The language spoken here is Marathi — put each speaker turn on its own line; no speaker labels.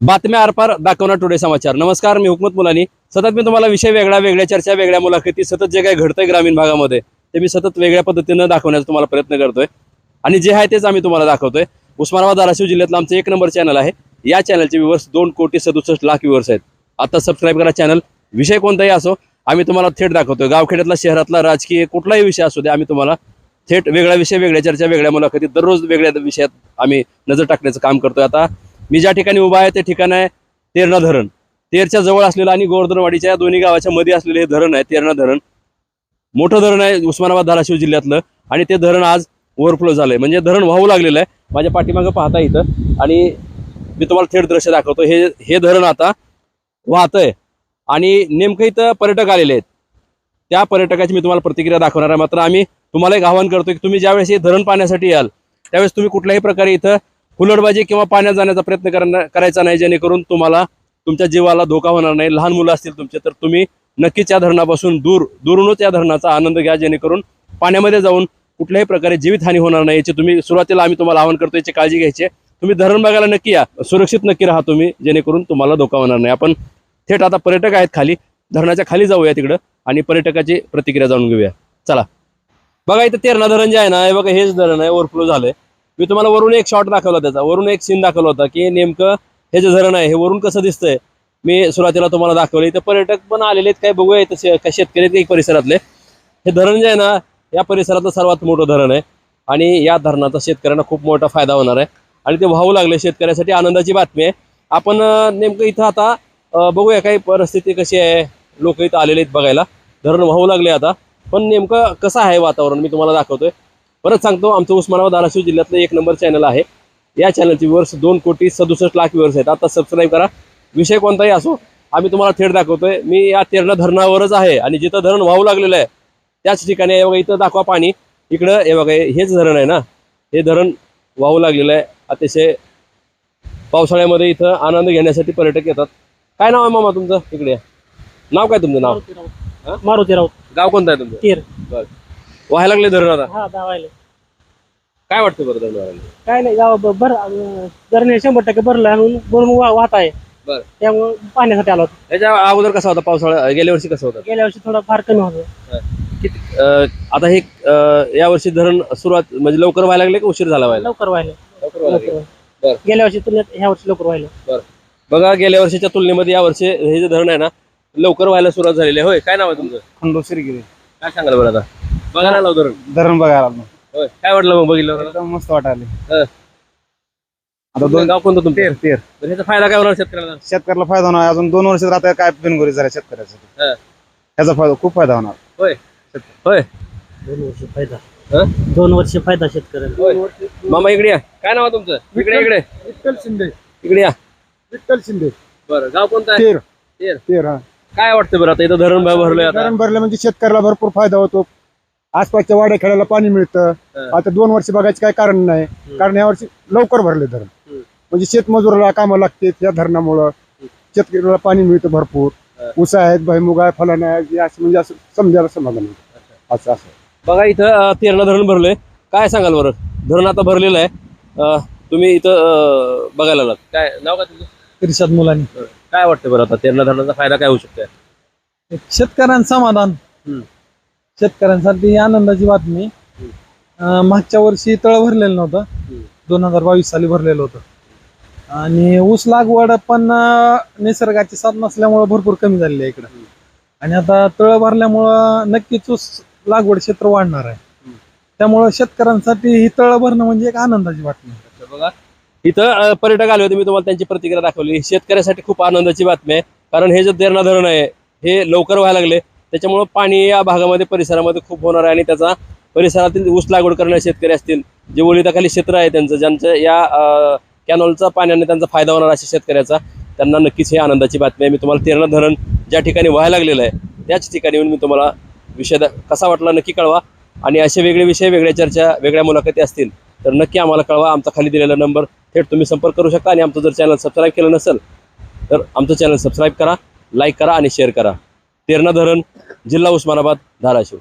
बातम्या आरपार दाखवणार टुडे समाचार. नमस्कार मी हुकमत मुलानी. सतत मी तुम्हाला विषय वेगळा वेगळ्या चर्चा वेगळ्या मुलाखती सतत जे काही घडतंय ग्रामीण भागामध्ये ते मी सतत वेगळ्या पद्धतीनं दाखवण्याचा तुम्हाला प्रयत्न करतोय. आणि जे आहे तेच आम्ही तुम्हाला दाखवतोय. उस्मानाबाद धाराशिव जिल्ह्यातलं आमचं एक नंबर चॅनल आहे. या चॅनलचे व्ह्युअर्स दोन कोटी सदुसष्ट लाख व्ह्युअर्स आहेत. आता सबस्क्राईब करा चॅनल विषय कोणताही असो आम्ही तुम्हाला थेट दाखवतोय. गावखेड्यातला शहरातला राजकीय कुठलाही विषय असू दे आम्ही तुम्हाला थेट वेगळा विषय वेगळ्या चर्चा वेगळ्या मुलाखती दररोज वेगळ्या विषयात आम्ही नजर टाकण्याचं काम करतोय. आता मी ज्या ठिकाणी उभा आहे ते ठिकाण आहे तेरणा धरण. तेरच्या जवळ असलेलं आणि गोवर्धनवाडीच्या या दोन्ही गावाच्या मध्ये असलेलं हे धरण आहे तेरणा धरण. मोठं धरण आहे उस्मानाबाद धाराशिव जिल्ह्यातलं आणि ते धरण आज ओव्हरफ्लो झालंय. म्हणजे धरण वाहू लागलेलं आहे. माझ्या पाठीमागं पाहता इथं. आणि मी तुम्हाला थेट दृश्य दाखवतो. हे हे धरण आता वाहतंय. आणि नेमकं इथं पर्यटक आलेले आहेत. त्या पर्यटकाची मी तुम्हाला प्रतिक्रिया दाखवणार आहे. मात्र आम्ही तुम्हाला एक आवाहन करतो की तुम्ही ज्यावेळेस हे धरण पाहण्यासाठी याल त्यावेळेस तुम्ही कुठल्याही प्रकारे इथं हुलडबाजी किंवा पाण्यात जाण्याचा प्रयत्न करणार करायचा नाही जेणेकरून तुम्हाला तुमच्या जीवाला धोका होणार नाही. लहान मुलं असतील तुमचे तर तुम्ही नक्कीच या धरणापासून दूर दुरूनच या धरणाचा आनंद घ्या जेणेकरून पाण्यामध्ये जाऊन कुठल्याही प्रकारे जीवितहानी होणार नाही याची तुम्ही सुरुवातीला आम्ही तुम्हाला आवाहन करतो याची काळजी घ्यायची तुम्ही धरण बघायला नक्की या. सुरक्षित नक्की राहा तुम्ही जेणेकरून तुम्हाला धोका होणार नाही. आपण थेट आता पर्यटक आहेत खाली. धरणाच्या खाली जाऊया तिकडं आणि पर्यटकाची प्रतिक्रिया जाणून घेऊया. चला. बघा इथं तेरणा धरण जे आहे ना हे बघा हेच धरण आहे ओव्हरफ्लो झालंय. मी तुम्हाला वरून एक शॉट दाखवला त्याचा. वरून एक सीन दाखवला होता की नेमकं हे जे धरण आहे हे वरून कसं दिसतंय? मी सुरुवातीला तुम्हाला दाखवलं. इथं पर्यटक पण आलेले आहेत काय बघूया इथं शे- काय शेतकरी आहेत काही परिसरातले. हे धरण जे आहे ना या परिसरातलं सर्वात मोठं धरण आहे. आणि या धरणाचा शेतकऱ्यांना खूप मोठा फायदा होणार आहे. आणि ते वाहू लागले शेतकऱ्यासाठी आनंदाची बातमी आहे. आपण नेमकं इथं आता बघूया काही परिस्थिती कशी आहे. लोक इथं आलेले आहेत बघायला. धरण वाहू लागले आता. पण नेमकं कसं आहे वातावरण मी तुम्हाला दाखवतोय. परत सांगतो आमचं उस्मानाबाद धाराशिव जिल्ह्यातलं एक नंबर चॅनल आहे. या चॅनलचे व्ह्युअर्स दोन कोटी सदुसष्ट लाख व्ह्युअर्स आहेत. आता सबस्क्राईब करा. विषय कोणताही असो आम्ही तुम्हाला थेट दाखवतोय. मी या तेरणा धरणावरच आहे आणि जिथं धरण वाहू लागलेलं आहे त्याच ठिकाणी हे बघा इथं दाखवा पाणी. इकडं हे बघा हेच धरण आहे ना? हे धरण वाहू लागलेलं आहे. अतिशय पावसाळ्यामध्ये इथं आनंद घेण्यासाठी पर्यटक येतात. काय नाव आहे मामा तुमचं? इकडे. नाव काय तुमचं? नाव?
मारुती राऊत.
गाव कोणतं आहे तुमचं? बरं. व्हायला लागले धरण आता? काय वाटतं बरं धरण व्हायला
काय नाही गाव ब- बर धरणे शंभर टक्के भरलं आणि भरून वा- वाहत आहे.
बरं.
त्यामुळे पाण्यासाठी आलो होतो.
याच्या अगोदर कसा होता पावसाळा? गेल्या वर्षी कसं होता?
गेल्या वर्षी थोडं फार कमी होतं.
किती अं, आता हे अं, या वर्षी धरण सुरुवात म्हणजे लवकर व्हायला लागले की उशीर झाला व्हायला?
लवकर व्हायला.
लवकर व्हायला लागले. बरं.
गेल्या वर्षी तुलनेत ह्या वर्षी लवकर व्हायला.
बरं. बघा गेल्या वर्षीच्या तुलनेमध्ये या वर्षी हे जे धरण आहे ना लवकर व्हायला सुरुवात झालेली आहे. होय काय नाव आहे तुमचं?
खंडो शिरगिरी.
काय सांगाल बरं आता? बघायला लाव धरण.
धरण बघायला आलो.
होय. काय वाटलं मग बघितलं
एकदम मस्त वाटायले.
हं.
आता दोन
गाव कोणतं तुमचं?
तेर तेर
तर ह्याचा फायदा काय होणार शेतकऱ्याला?
शेतकऱ्याला फायदा होणार. अजून दोन वर्ष राहता काय बिनगोरी झाल्या शेतकऱ्यासाठी.
हं.
त्याचा फायदा खूप फायदा होणार.
होय. होय.
दोन वर्ष फायदा.
हं?
दोन वर्ष फायदा शेतकऱ्याला.
होय. मामा इकडे या. काय नाव आहे तुमचं इकडे इकडे.
विठ्ठल शिंदे.
इकडे या.
विठ्ठल शिंदे.
बरं गाव कोणतं आहे?
तेर
तेर
तेर हा.
काय वाटतं बरं आता? इथं धरण भरलंय आता.
धरण भरलं म्हणजे शेतकऱ्याला भरपूर फायदा होतो. आसपासच्या वाड्या खेळायला पाणी मिळतं. आता दोन वर्ष बघायचं काय कारण नाही. कारण या वर्षी लवकर भरले धरण.
हं.
म्हणजे शेतमजुराला कामं लागते या धरणामुळं. शेतकऱ्याला पाणी मिळतं भरपूर. ऊस आहेत भैमुग आहे फलन आहे हे असं म्हणजे असं समजायला समाधान. असं असं.
बघा इथं तेरणा धरण भरलंय. काय सांगाल बरं? धरण आता भरलेलं आहे. तुम्ही इथं बघायला आलात काय नाव काय तुझं
इर्षाद मुलांनी.
काय वाटतं बरं आता तेरणा धरणाचा फायदा काय होऊ शकतो
शेतकऱ्यांचं समाधान.
हम्म.
शेतकऱ्यांसाठी ही आनंदाची बातमी. अं, मागच्या वर्षी तळ भरलेलं नव्हतं. दोन हजार बावीस साली भरलेलं होतं. आणि ऊस लागवड पण अं, निसर्गाची साथ नसल्यामुळं भरपूर कमी झालेली आहे इकडं. आणि आता तळ भरल्यामुळं नक्कीच ऊस लागवड क्षेत्र वाढणार आहे. त्यामुळं शेतकऱ्यांसाठी ही तळ भरणं म्हणजे एक आनंदाची बातमी आहे.
बघा. इथं अं, पर्यटक आले होते मी तुम्हाला त्यांची प्रतिक्रिया दाखवली. शेतकऱ्यासाठी खूप आनंदाची बातमी आहे. कारण हे जे तेरणा धरण आहे हे लवकर व्हायला लागले. त्याच्यामुळं पाणी या भागामध्ये परिसरामध्ये खूप होणार आहे आणि त्याचा परिसरातील ऊस लागवड करणारे शेतकरी असतील जे ओलिताखाली क्षेत्र आहे त्यांचं ज्यांचं या कॅनॉलचा पाण्याने त्यांचा फायदा होणार अशा शेतकऱ्याचा त्यांना नक्कीच हे आनंदाची बातमी आहे. मी तुम्हाला तेरणा धरण ज्या ठिकाणी व्हायला लागलेलं आहे त्याच ठिकाणी येऊन मी तुम्हाला विषय कसा वाटला नक्की कळवा. आणि असे वेगळे विषय वेगळ्या चर्चा वेगळ्या मुलाखती असतील तर नक्की आम्हाला कळवा. आमचा खाली दिलेला नंबर थेट तुम्ही संपर्क करू शकता. आणि आमचं जर चॅनल सबस्क्राईब केलं नसेल तर आमचं चॅनल सबस्क्राईब करा लाईक करा आणि शेअर करा. तेरणा धरण जिल्हा उस्मानाबाद धाराशिव.